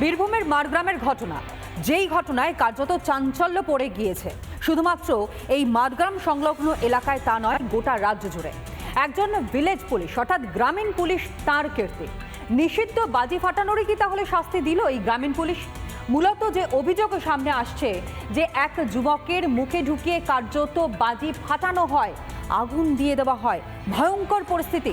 বীরভূমের মারগ্রামের ঘটনা। যেই ঘটনায় কার্যত চাঞ্চল্য পড়ে গিয়েছে। শুধুমাত্র এই মারগ্রাম সংলগ্ন এলাকায় তা নয়, গোটা রাজ্য জুড়ে। একজন ভিলেজ পুলিশ অর্থাৎ গ্রামীণ পুলিশ, তার কীর্তি। নিষিদ্ধ বাজি ফাটানোরই কি তাহলে শাস্তি দিল এই গ্রামীণ পুলিশ? মূলত যে অভিযোগ সামনে আসছে যে এক যুবকের মুখে ঢুকিয়ে কার্যত বাজি ফাটানো হয়, আগুন দিয়ে দেওয়া হয়, ভয়ঙ্কর পরিস্থিতি।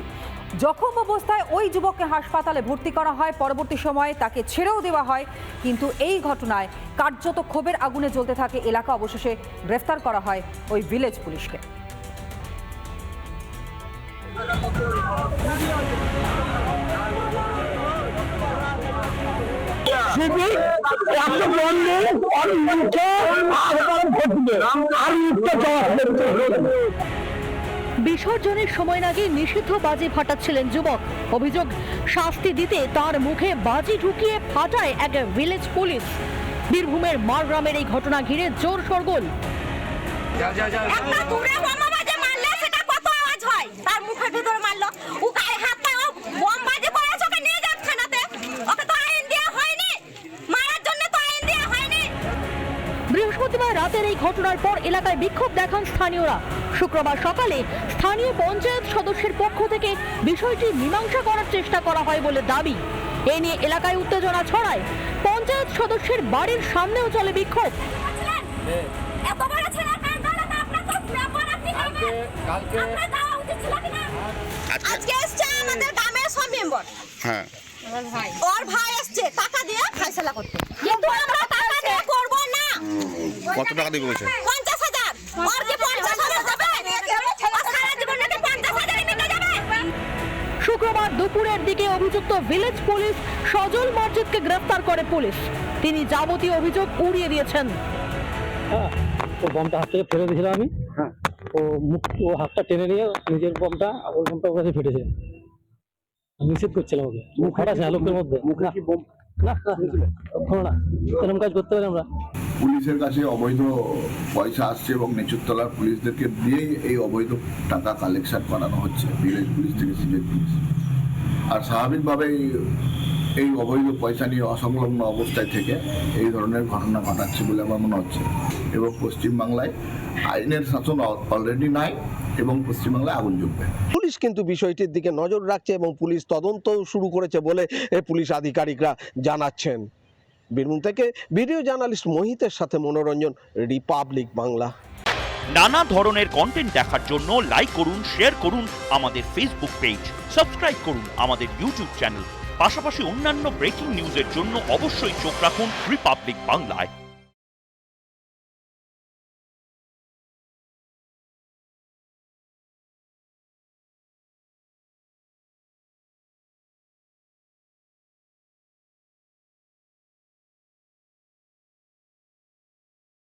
জখম অবস্থায় ওই যুবককে হাসপাতালে ভর্তি করা হয়। পরবর্তী সময়ে তাকে ছেড়েও দেওয়া হয়। কিন্তু এই ঘটনায় কার্যত ক্ষোভের আগুনে জ্বলতে থাকে এলাকা। অবশেষে গ্রেফতার করা হয় ওই ভিলেজ পুলিশকে। আর বিসর্জনের সময় নাকি নিষিদ্ধ বাজি ফাটাচ্ছিলেন যুবক অভিযোগ শাস্তি দিতে তার মুখে বাজি ঢুকিয়ে ফাটায় এক ভিলেজ পুলিশ বীরভূমের মারগ্রামের এই ঘটনা ঘিরে জোর সরগোল বোমা বাজে মারলে সেটা কত আওয়াজ হয় তার মুখের ভিতরে মারলো ও গায়ে হাতটা ও বোম বাজে করেছে ওকে নিয়ে যাক থানাতে ওকে তো আইন দেওয়া হয়নি মারার জন্য তো আইন দেওয়া হয়নি বৃহস্পতিবার রাতের এই ঘটনার পর এলাকায় বিক্ষোভ দেখান স্থানীয়রা। শুক্রবার সকালে স্থানীয় পঞ্চায়েত সদস্যের পক্ষ থেকে বিষয়টি মীমাংসা করার চেষ্টা করা হয় বলে দাবি। এ নিয়ে এলাকায় উত্তেজনা ছড়ায়। পঞ্চায়েত সদস্যের বাড়ির সামনেও চলে বিক্ষোভ। আজকে এসছে আমাদের গ্রামের সব মেম্বার। হ্যাঁ। ওর ভাই এসছে টাকা দিয়ে ফাইসলা করতে কিন্তু আমরা টাকা দিয়ে করব না কত টাকা দিবে বলছে পঞ্চাশ হাজার ওর কি পঞ্চাশ হাজার শুক্রবার দুপুরের দিকে অভিযুক্ত ভিলেজ পুলিশ সজল মসজিদকে গ্রেফতার করে পুলিশ তিনি যাবতীয় অভিযোগ উড়িয়ে দিয়েছেন হ্যাঁ ও বমটা হাত থেকে ফেলে দিয়েছিলাম আমি ও মুখ ও হাতটা টেনে নিয়ে নিজের বমটা ওই বমটা ওর কাছে ফেটেছে আমি নিষেধ করছিলাম ওকে মুখ লোকের মধ্যে মুখে কি না না না এরকম কাজ করতে পারি আমরা পুলিশের কাছে অবৈধ পয়সা আসছে এবং নিচুতলার পুলিশদেরকে দিয়েই এই অবৈধ টাকা কালেকশন করানো হচ্ছে, ভিলেজ পুলিশ থেকে সিভিল পুলিশ। আর স্বাভাবিকভাবেই এই অবৈধ পয়সা নিয়ে অসংলগ্ন অবস্থায় থেকে এই ধরনের ঘটনা ঘটাচ্ছে বলে আমার মনে হচ্ছে। এবং পশ্চিমবাংলায় আইনের শাসন অলরেডি নাই এবং পশ্চিমবাংলায় আগুন জ্বলবে। পুলিশ কিন্তু বিষয়টির দিকে নজর রাখছে এবং পুলিশ তদন্ত শুরু করেছে বলে পুলিশ আধিকারিকরা জানাচ্ছেন। বীরভূম থেকে ভিডিও জার্নালিস্ট মোহিতের সাথে মনোরঞ্জন, রিপাবলিক বাংলা। নানা ধরনের কন্টেন্ট দেখার জন্য লাইক করুন শেয়ার করুন আমাদের ফেসবুক পেজ সাবস্ক্রাইব করুন আমাদের ইউটিউব চ্যানেল পাশাপাশি অন্যান্য ব্রেকিং নিউজের জন্য অবশ্যই চোখ রাখুন রিপাবলিক বাংলায়